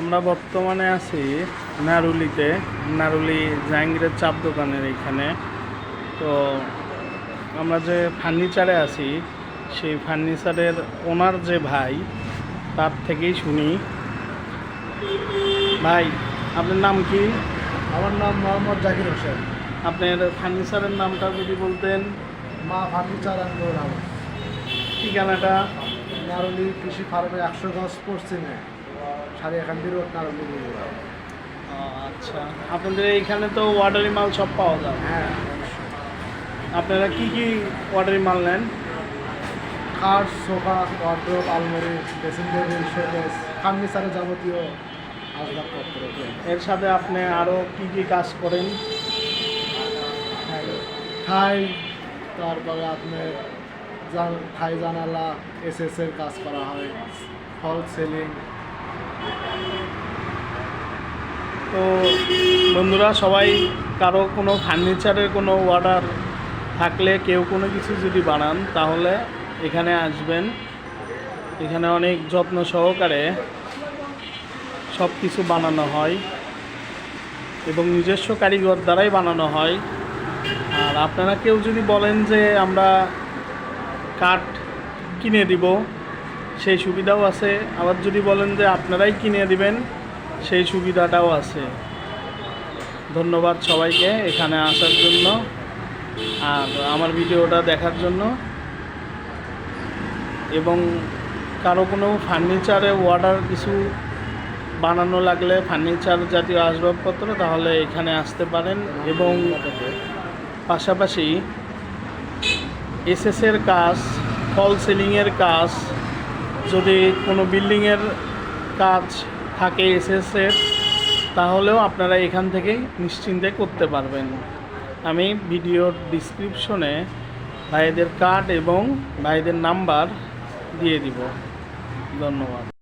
আমরা বর্তমানে আছি নারুলিতে। নারুলি জাহাঙ্গীরের চাপ দোকানের এখানে। তো আমরা যে ফার্নিচারে আছি সেই ফার্নিচারের ওনার যে ভাই তার থেকেই শুনি। ভাই আপনার নাম কি? আমার নাম মোহাম্মদ জাকির হোসেন। আপনার ফার্নিচারের নামটা যদি বলতেন। মা ফার্নিচার অ্যান্ড ঠিকানাটা? নারুলি কৃষি ফার্মে একশো গজ পশ্চিমে। সাড়ে একান্তি রোড নারুলি বগুড়া। ও, আচ্ছা। আপনাদের এইখানে তো ওয়াটারি মাল সব পাওয়া যায়। হ্যাঁ। আপনারা কি কি ওয়াটারি মাল নেন? খাট সোফা ওয়ার্ড্রোপ আলমারি ড্রেসিং টেবিল শোকেস ফার্নিচারের যাবতীয় আসবাবপত্র এর সাথে আপনি আরও কি কি কাজ করেন? থাই তারপরে আপনার থাই জানালা এস এস কাজ করা হয়। ফল সেলিং তো বন্ধুরা, সবাই কারও কোনো ফার্নিচারের কোনো অর্ডার থাকলে, কেউ কোনো কিছু যদি বানান, তাহলে এখানে আসবেন। এখানে অনেক যত্ন সহকারে সব কিছু বানানো হয় এবং নিজস্ব কারিগর দ্বারাই বানানো হয়। আর আপনারা কেউ যদি বলেন যে আমরা কাঠ কিনে দিব সেই সুবিধাও আছে। আবার যদি বলেন যে আপনারাই কিনে দিবেন, সেই সুবিধাটাও আছে। ধন্যবাদ সবাইকে এখানে আসার জন্য আর আমার ভিডিওটা দেখার জন্য। এবং কারও কোনো ফার্নিচারে অর্ডার কিছু বানানো লাগলে ফার্নিচার জাতীয় আসবাবপত্র, তাহলে এখানে আসতে পারেন। এবং পাশাপাশি এসএসের কাজ ফল সিলিংয়ের কাজ যদি কোনো বিল্ডিংয়ের কাজ থাকে এসএসের, তাহলেও আপনারা এখান থেকেই নিশ্চিন্তে করতে পারবেন। আমি ভিডিওর ডিসক্রিপশনে ভাইদের কার্ড এবং ভাইদের নাম্বার দিয়ে দিব। ধন্যবাদ।